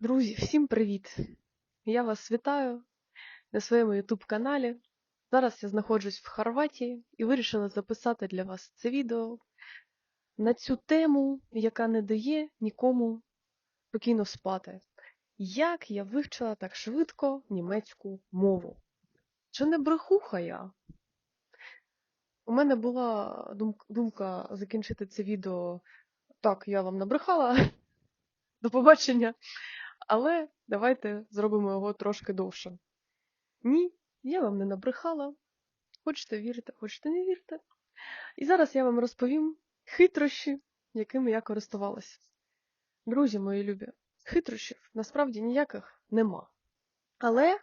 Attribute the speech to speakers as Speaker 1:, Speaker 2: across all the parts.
Speaker 1: Друзі, всім привіт! Я вас вітаю на своєму YouTube каналі. Зараз я знаходжусь в Хорватії і вирішила записати для вас це відео на цю тему, яка не дає нікому спокійно спати. Як я вивчила так швидко німецьку мову? Чи не брехуха я? У мене була думка закінчити це відео так, я вам набрехала. До побачення. Але давайте зробимо його трошки довше. Ні, я вам не набрехала. Хочете вірте, хочете не вірте. І зараз я вам розповім хитрощі, якими я користувалася. Друзі мої любі, хитрощів насправді ніяких нема. Але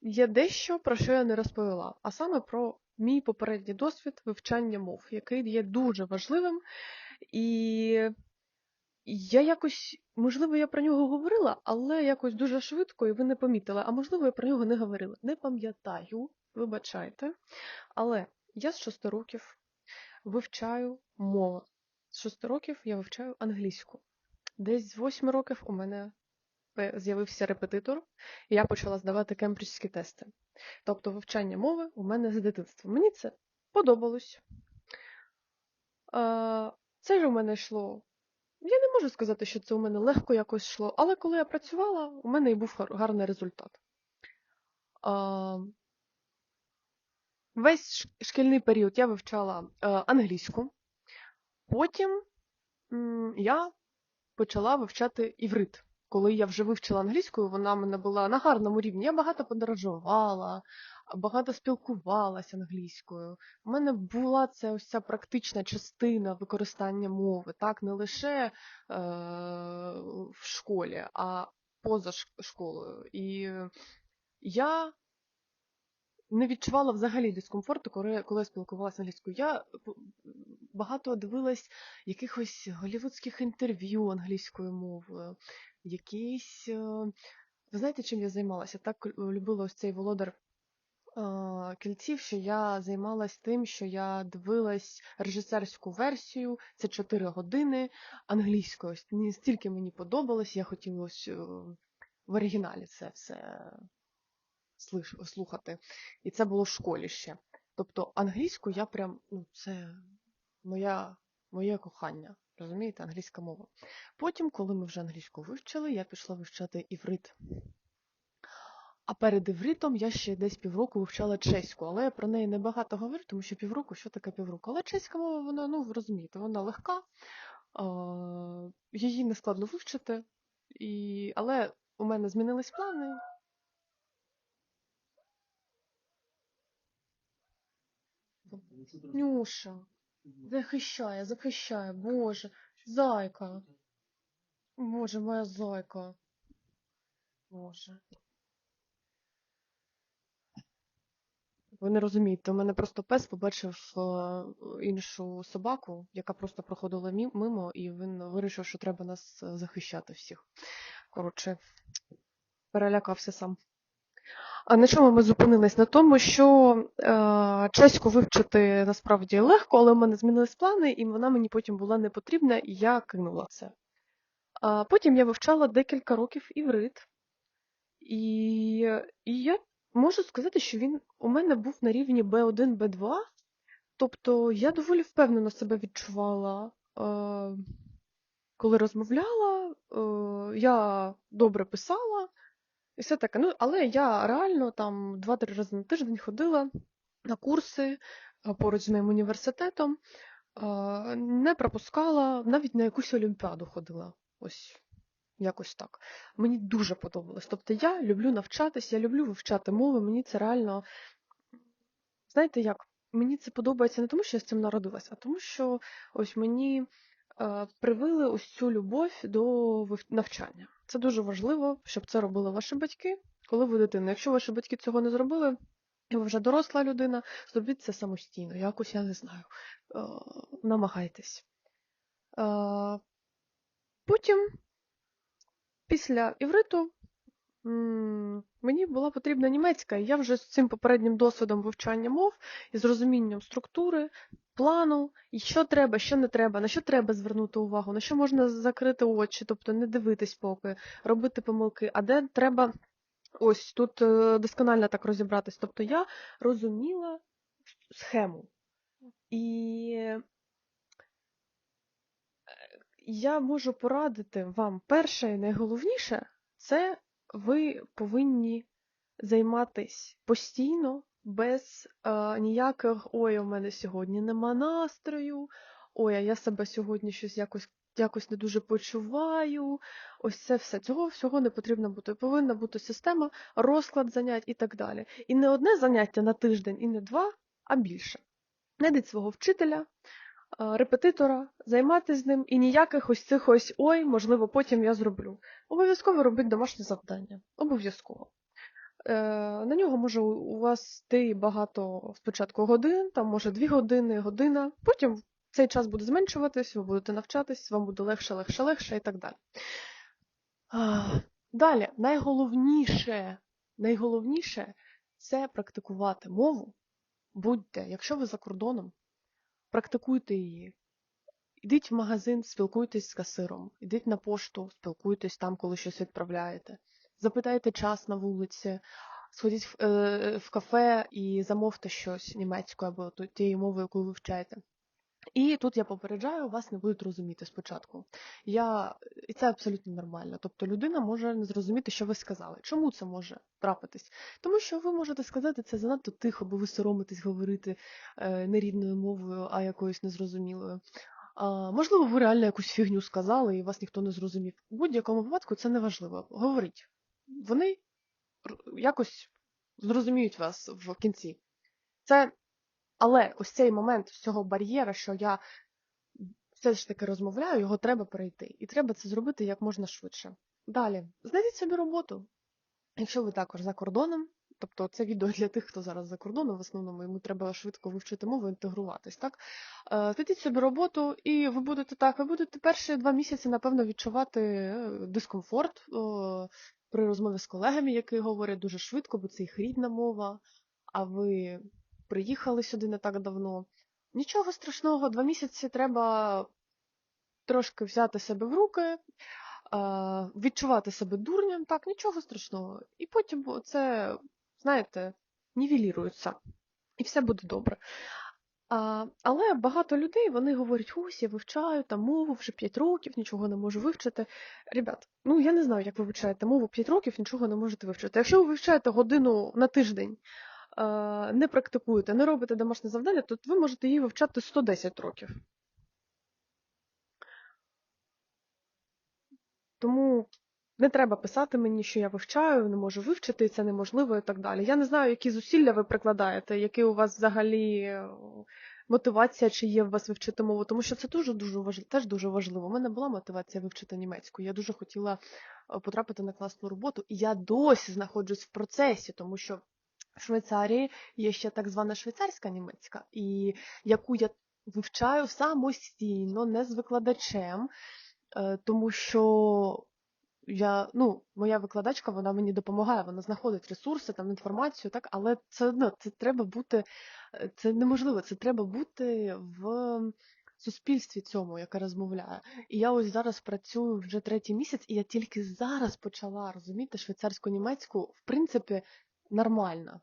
Speaker 1: є дещо, про що я не розповіла, а саме про мій попередній досвід вивчання мов, який є дуже важливим. І я якось, можливо, я про нього говорила, але якось дуже швидко, і ви не помітили. А можливо, я про нього не говорила. Не пам'ятаю, вибачайте. Але я з 6 років вивчаю мову. З 6 років я вивчаю англійську. Десь з 8 років у мене з'явився репетитор, і я почала здавати кембриджські тести. Тобто вивчання мови у мене з дитинства. Мені це подобалось. Це ж у мене йшло я не можу сказати, що це у мене легко якось йшло, але коли я працювала, у мене і був гарний результат. Весь шкільний період я вивчала е, англійську, потім я почала вивчати іврит. Коли я вже вивчила англійську, вона в мене була на гарному рівні. Я багато подорожувала, багато спілкувалася англійською. У мене була це ось ця практична частина використання мови, так, не лише е, в школі, а поза школою. І я не відчувала взагалі дискомфорту, коли, коли я спілкувалася англійською. Я багато дивилась якихось голівудських інтерв'ю англійською мовою, якісь. е, Ви знаєте, чим я займалася? Так е, любила ось цей володар е, кільців, що я займалась тим, що я дивилась режисерську версію, це 4 години англійською. Ось Настільки мені подобалось, я хотіла е, в оригіналі це все слухати. І це було в школі ще. Тобто англійську я прям, ну, це моя, моє кохання. Розумієте, англійська мова. Потім, коли ми вже англійську вивчили, я пішла вивчати іврит. А перед івритом я ще десь півроку вивчала чеську, але я про неї не багато говорю, тому що півроку, що таке півроку. Але чеська мова, вона, ну, ви розумієте, вона легка, її не складно вивчити, і... але у мене змінились плани. Нюша, захищає, захищає, Боже, зайка. Боже, моя зайка. Боже. Ви не розумієте, у мене просто пес побачив е, іншу собаку, яка просто проходила мимо, і він вирішив, що треба нас е, захищати всіх. Коротше, перелякався сам. А на чому ми зупинились? На тому, що е, чеську вивчити насправді легко, але в мене змінились плани, і вона мені потім була не потрібна, і я кинула це. А потім я вивчала декілька років іврит, і, і я можу сказати, що він у мене був на рівні B1, B2, тобто я доволі впевнено себе відчувала, е, коли розмовляла, е, я добре писала, і все таке. Ну, але я реально там 2-3 рази на тиждень ходила на курси е, поруч з моїм університетом, не пропускала, навіть на якусь олімпіаду ходила. Ось якось так. Мені дуже подобалось. Тобто я люблю навчатись, я люблю вивчати мови, мені це реально. Знаєте як? Мені це подобається не тому, що я з цим народилась, а тому, що ось мені е, привили ось цю любов до навчання. Це дуже важливо, щоб це робили ваші батьки, коли ви дитина. Якщо ваші батьки цього не зробили, і ви вже доросла людина, зробіть це самостійно. Якось я не знаю. Е, намагайтесь. Е, потім, після івриту, Мені була потрібна німецька, і я вже з цим попереднім досвідом вивчання мов і з розумінням структури, плану, і що треба, що не треба, на що треба звернути увагу, на що можна закрити очі, тобто не дивитись поки, робити помилки, а де треба ось тут е, досконально так розібратись. Тобто я розуміла схему. І я можу порадити вам перше і найголовніше це ви повинні займатись постійно, без е, ніяких ой, у мене сьогодні нема настрою, ой, а я себе сьогодні щось якось. Якось не дуже почуваю, ось це все. Цього всього не потрібно бути. Повинна бути система, розклад занять і так далі. І не одне заняття на тиждень, і не два, а більше. Найдіть свого вчителя, репетитора, займатися з ним і ніяких ось цих ось ой, можливо, потім я зроблю. Обов'язково робіть домашнє завдання. Обов'язково. Е, На нього може у вас йти багато спочатку годин, там може дві години, година, потім цей час буде зменшуватись, ви будете навчатись, вам буде легше, легше, легше і так далі. Далі, найголовніше, найголовніше це практикувати мову. Будьте, якщо ви за кордоном, практикуйте її. Йдіть в магазин, спілкуйтесь з касиром, ідіть на пошту, спілкуйтесь там, коли щось відправляєте. Запитайте час на вулиці, сходіть в, е, в кафе і замовте щось німецькою або тією мовою, яку ви вивчаєте. І тут я попереджаю, вас не будуть розуміти спочатку. Я... І це абсолютно нормально. Тобто людина може не зрозуміти, що ви сказали. Чому це може трапитись? Тому що ви можете сказати це занадто тихо, бо ви соромитесь говорити е, не рідною мовою, а якоюсь незрозумілою. А, можливо, ви реально якусь фігню сказали і вас ніхто не зрозумів. У будь-якому випадку це не важливо. Говоріть. Вони якось зрозуміють вас в кінці. Це але ось цей момент цього бар'єра, що я все ж таки розмовляю, його треба перейти. І треба це зробити як можна швидше. Далі, знайдіть собі роботу. Якщо ви також за кордоном, тобто це відео для тих, хто зараз за кордоном, в основному йому треба швидко вивчити мову, інтегруватись, так? Е, Знайдіть собі роботу, і ви будете так, ви будете перші два місяці, напевно, відчувати е, дискомфорт при розмові з колегами, які говорять дуже швидко, бо це їх рідна мова, а ви приїхали сюди не так давно. Нічого страшного, два місяці треба трошки взяти себе в руки, е, відчувати себе дурнем, так, нічого страшного. І потім це, знаєте, нівелірується. І все буде добре. А, але багато людей вони говорять, ось я вивчаю там мову вже 5 років, нічого не можу вивчити. Ребят, ну я не знаю, як ви вивчаєте мову 5 років, нічого не можете вивчити. Якщо ви вивчаєте годину на тиждень, не практикуєте, не робите домашнє завдання, то ви можете її вивчати 110 років. Тому не треба писати мені, що я вивчаю, не можу вивчити, це неможливо і так далі. Я не знаю, які зусилля ви прикладаєте, які у вас взагалі е, мотивація, чи є в вас вивчити мову, тому що це дуже дуже важливо, теж дуже важливо. У мене була мотивація вивчити німецьку. Я дуже хотіла е, потрапити на класну роботу, і я досі знаходжусь в процесі, тому що Швейцарії є ще так звана швейцарська німецька, і яку я вивчаю самостійно, не з викладачем, е, тому що я, ну, моя викладачка, вона мені допомагає, вона знаходить ресурси, там інформацію, так, але це одно, це треба бути, е, це неможливо, це треба бути в суспільстві цьому, яке розмовляє. І я ось зараз працюю вже третій місяць, і я тільки зараз почала розуміти швейцарську німецьку, в принципі, нормально,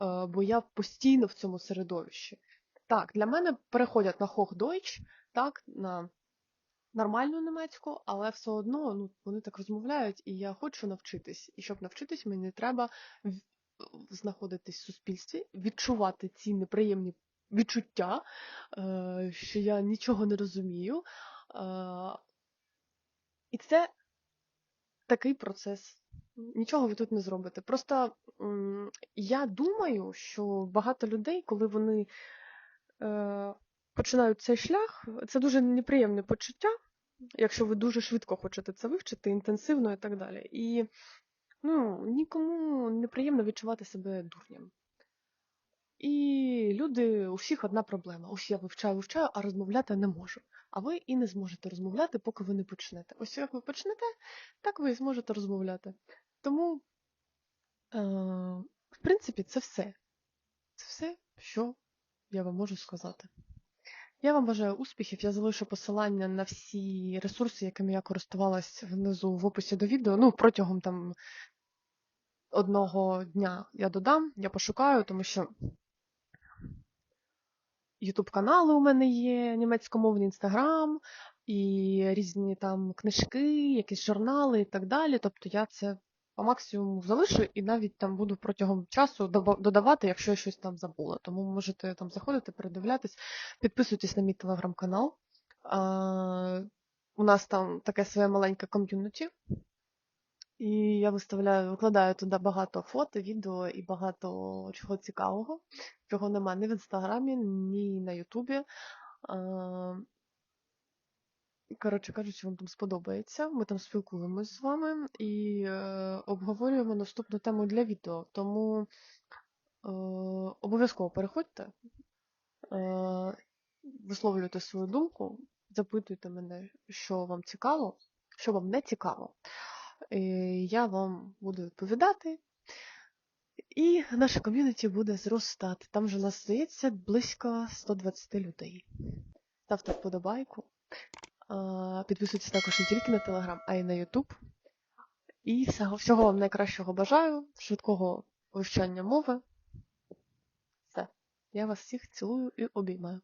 Speaker 1: е, бо я постійно в цьому середовищі. Так, для мене переходять на Hochdeutsch, так, на нормальну німецьку, але все одно ну, вони так розмовляють, і я хочу навчитись. І щоб навчитись, мені треба знаходитись в суспільстві, відчувати ці неприємні відчуття, е, що я нічого не розумію. Е, і це такий процес. Нічого ви тут не зробите. Просто я думаю, що багато людей, коли вони е, починають цей шлях, це дуже неприємне почуття, якщо ви дуже швидко хочете це вивчити, інтенсивно і так далі. І ну, нікому неприємно відчувати себе дурням. Люди, у всіх одна проблема. Ось я вивчаю, вивчаю, а розмовляти не можу. А ви і не зможете розмовляти, поки ви не почнете. Ось як ви почнете, так ви і зможете розмовляти. Тому Е, в принципі, це все. Це все, що я вам можу сказати. Я вам бажаю успіхів. Я залишу посилання на всі ресурси, якими я користувалась внизу в описі до відео. Ну, протягом там одного дня я додам, я пошукаю, тому що Ютуб канали у мене є, німецькомовний інстаграм, і різні там книжки, якісь журнали і так далі. Тобто я це по максимуму залишу і навіть там буду протягом часу додавати, якщо я щось там забула. Тому можете там заходити, передивлятись, підписуйтесь на мій телеграм-канал. У нас там таке своє маленьке ком'юніті. І я виставляю, викладаю туди багато фото, відео і багато чого цікавого, чого нема ні в інстаграмі, ні на Ютубі. Коротше кажучи, вам там сподобається. Ми там спілкуємось з вами і е, обговорюємо наступну тему для відео. Тому е, обов'язково переходьте, е, висловлюйте свою думку, запитуйте мене, що вам цікаво, що вам не цікаво. Я вам буду відповідати. І наше ком'юніті буде зростати. Там же у нас здається близько 120 людей. Ставте вподобайку. Підписуйтесь також не тільки на Телеграм, а й на Ютуб. І всього вам найкращого бажаю, швидкого вивчання мови. Все. Я вас всіх цілую і обіймаю.